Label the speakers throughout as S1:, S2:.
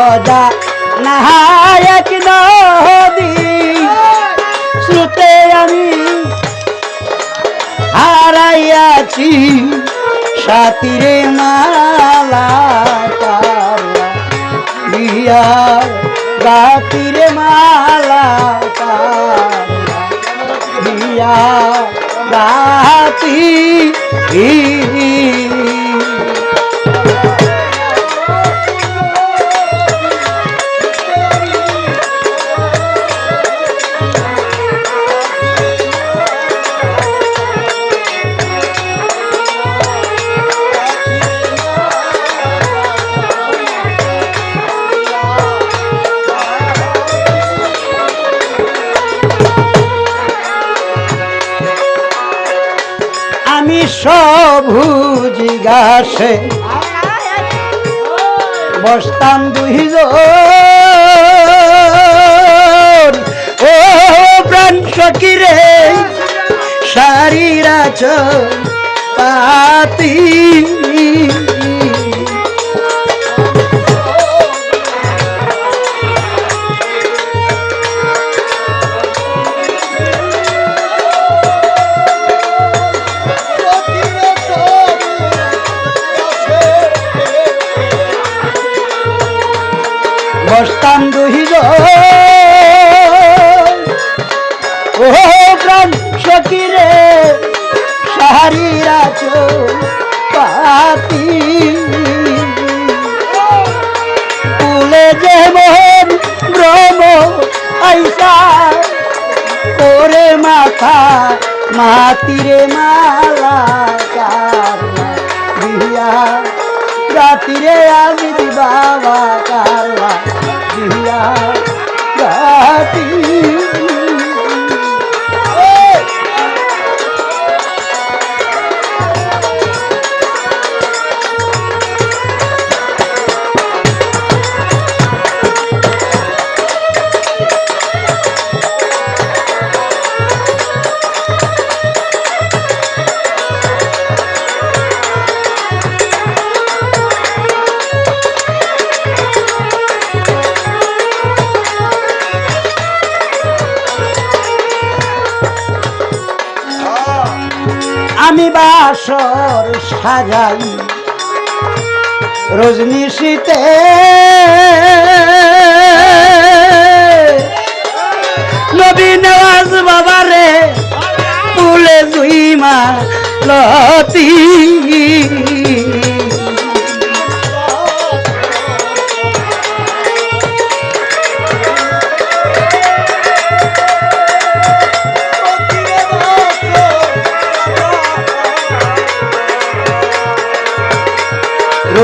S1: অজা নাহায়ক নদী। শ্রুতে আমি হারাইয়াছি সাতিরে মালা রাতিরে মালা দিয়া রাতি আমি সবুজ জিগাসে বসতাম দুহিজ ও প্রাণ সকিরে শারীরাচ পাতি বসতাম দুইজন ও প্রাণ সকিরে শারীরাচ পাতি কুলে যেমন ভ্রম আইসা ওরে মাথা মাতিরে মালা দিয়া রাতিরে আমি বাবা কারলা আমি বাসর সাজাই। রজনী শীতে নবী নেওয়াজ বাবারে তুলে জুইমা লতি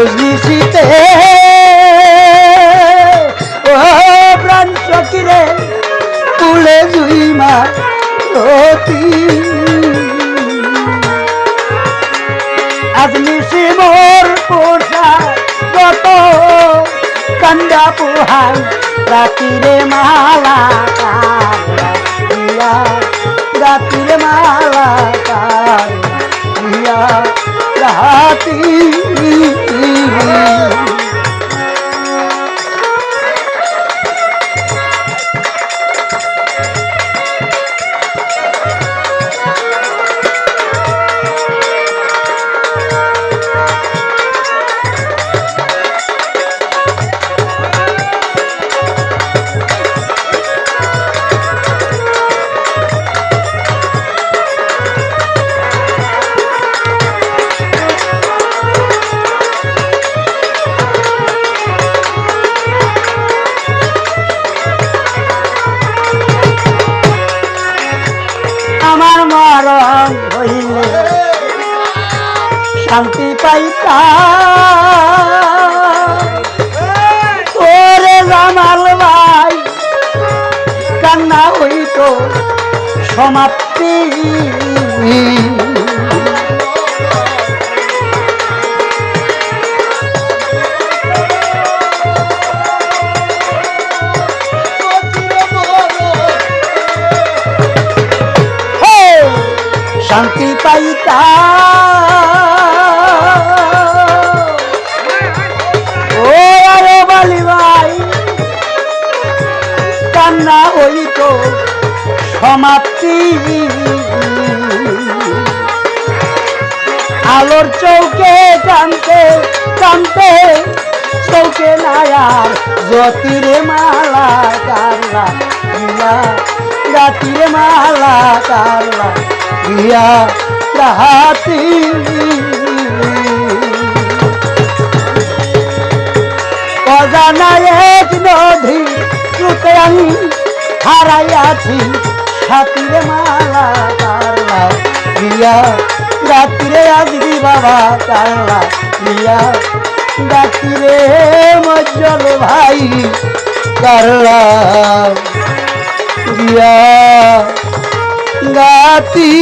S1: শীতে ও প্রাণ সকিরে তুলে জুইমা রতি আজমি শিবর পোষা কত কান্দা পোহাই রাতিরে মালা কালা রাতিরে মালা কালা রাতি শান্তি পাইতা তোরে জামাল ভাই কান্না হইত সমাপ্তি। শান্তি পাইতা সমাপ্তি। আলোর চৌকে টানতে টানতে, চৌকে নায়ার জ্যোতিরে মালা কারলা রিয়া রাতিরে মালা কারলা রিয়া রাহাতি অজানা এক নদী চুতে আমি হারাইয়াছি সাথীরে মালা কারলা রিয়া রাত্রে আসবি বাবা কারলা রিয়া রাত্রে মজ্জল ভাই কারলা রিয়া গাতি